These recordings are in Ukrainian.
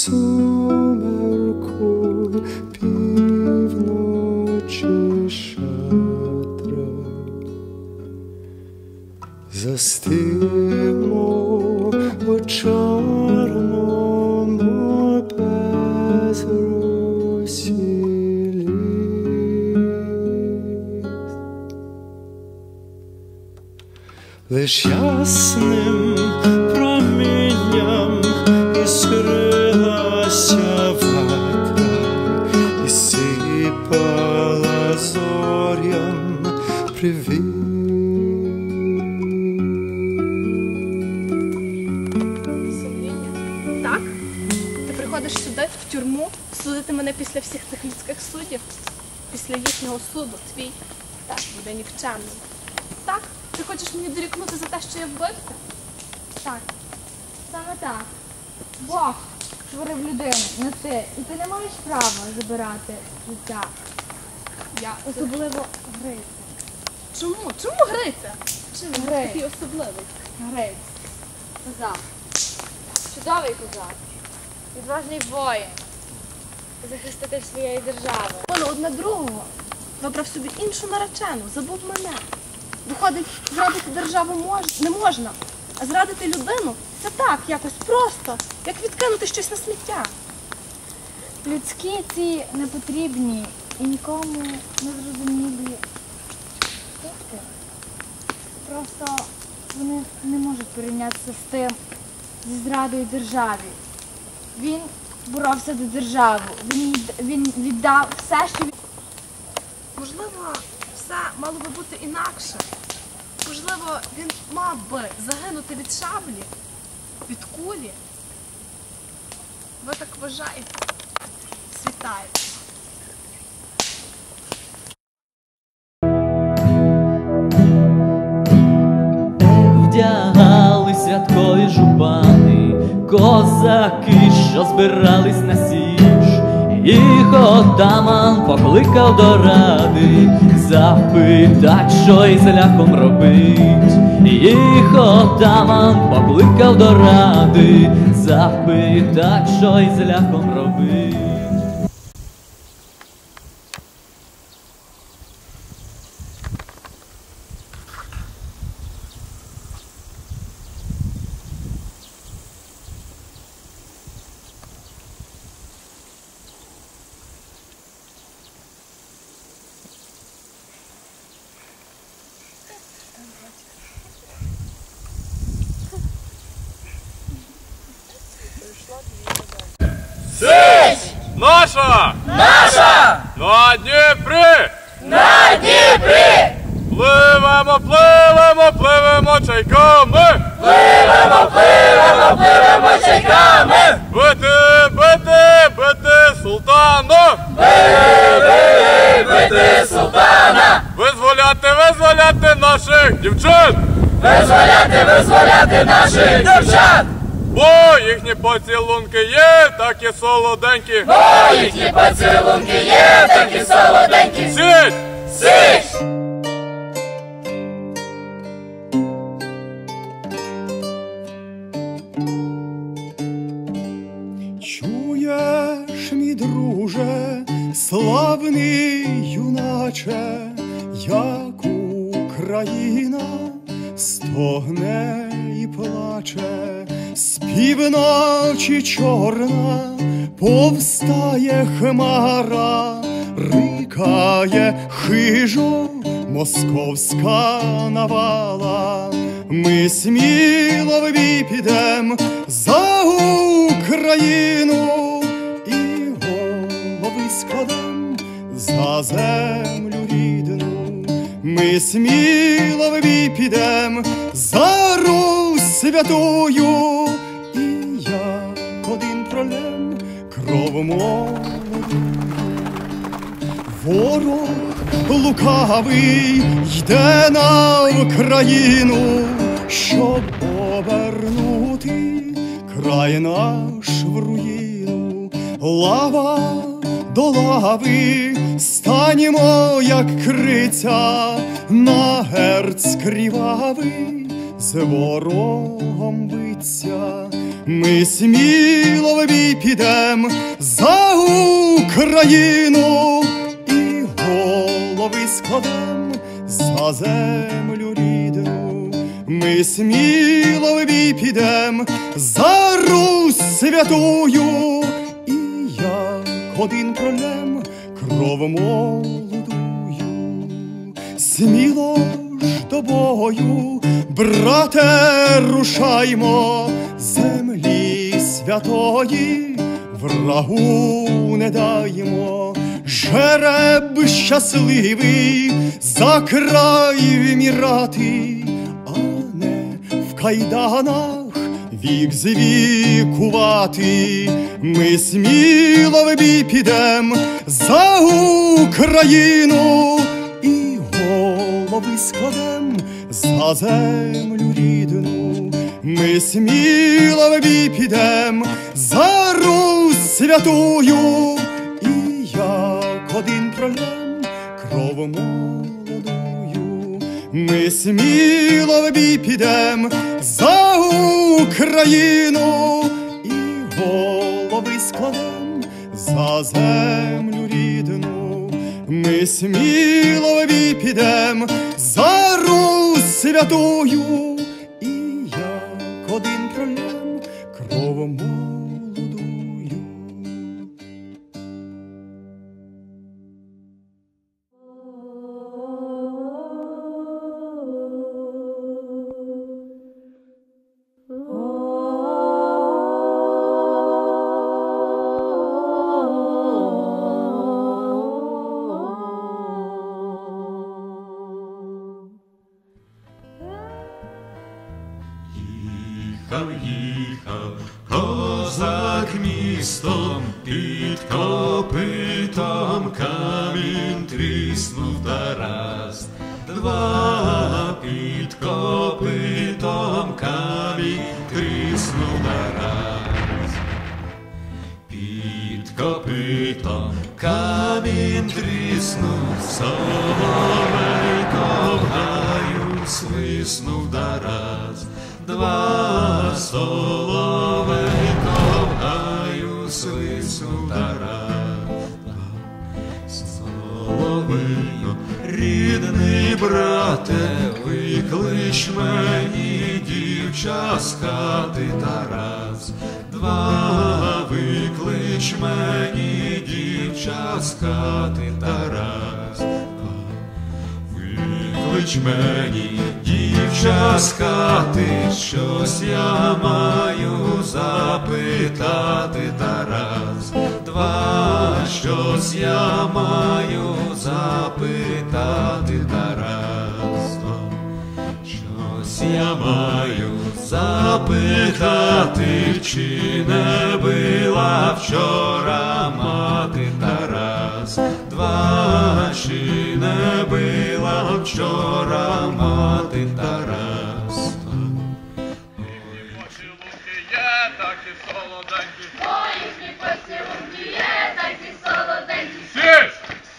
сумерку півночі шатра застигмо у чорному безросі. Лиш ясним зорям привіт. Так? Ти приходиш сюди, в тюрму, судити мене після всіх цих людських суддів, після їхнього суду, твій так буде нікчемним. Так? Ти хочеш мені дорікнути за те, що я вбивця? Так, саме так. Бог створив людину, не ти. І ти не маєш права забирати життя. Я Особливо Гриць. Чому? Чому Гриця? Чим він Гриць. такий особливий? Гриць. Козак. Чудовий козак. Відважний воїн. Захиститель своєї держави. Воно одне другого. Вибрав собі іншу наречену, забув мене. Виходить, зрадити державу мож... не можна, а зрадити людину це так, якось просто, як відкинути щось на сміття. Людські ці непотрібні і нікому не зрозумілі штуки. Просто вони не можуть порівнятися з тим, зі зрадою державі. Він боровся за державу, він, він віддав все, що він. Можливо, все мало би бути інакше. Можливо, він мав би загинути від шаблі, від кулі. Ви так вважаєте? Світаєте. Козаки, що збирались на січ, їх отаман покликав до ради, запитать, що із ляхом робить, їх отаман покликав до ради, запитать, що із ляхом робить. Наша! Наша! На Дніпрі! На Дніпрі! Пливемо, пливемо, пливемо чайками! Пливемо, пливемо, пливемо чайками! Бити, бити, бити султана! Бити, бити султана! Визволяти, визволяти наших дівчат! Визволяти, визволяти наших дівчат! Бо їхні поцілунки є такі солоденькі. Бо їхні поцілунки є такі солоденькі. Сіть! Сіть! Чуєш, мій друже, славний юначе, як Україна стогне і плаче, з півночі чорна повстає хмара, рикає хижо московська навала. Ми сміло в підем за Україну і голови складем за землю рідну. Ми сміло в за Русь святую, кров молоду. Ворог лукавий йде на Україну, щоб повернути край наш в руїну. Лава до лави, станімо, як криця, на герц кривавий, з ворогом биться. Ми сміло в підем за Україну і голови складем за землю рідну. Ми сміло в підем за Русь святую, і як один пролем кров молодую. Сміло ж до бою, брате, рушаймо, землі святої, врагу не даймо, жереб щасливий за край вмірати, а не в кайданах вік звікувати. Ми сміло в бій підем за Україну і голови складем за землю рідну. Ми сміло в підем за Русь святую, і як один пролем кров молодую. Ми сміло в підем за Україну і голови складем за землю рідну. Ми сміло в підем за Русь святую, Їхав, їхав, козак містом, під копитом камінь тріснув Тарас. Два під копитом камінь тріснув Тарас. Під копитом камінь тріснув, соловейко в гаю свиснув Тарас. Два соловейко в гаю Тарас. Соловейко, рідний брате, виклич мені дівча з хати Тарас. Два виклич мені дівча з хати Тарас. Виклич мені дівча хати, щось я маю запитати Тарас. Два, щось я маю запитати Тарас. Щось я маю запитати, чи не била вчора мати Тарас. Два, чи не вчора мати Тарас. Ваші луки є, такі солоденькі. Моїхні посілки є, так і солоденькі. Січ!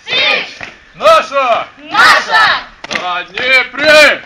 Січ! Наша! Наша! На Дніпрі!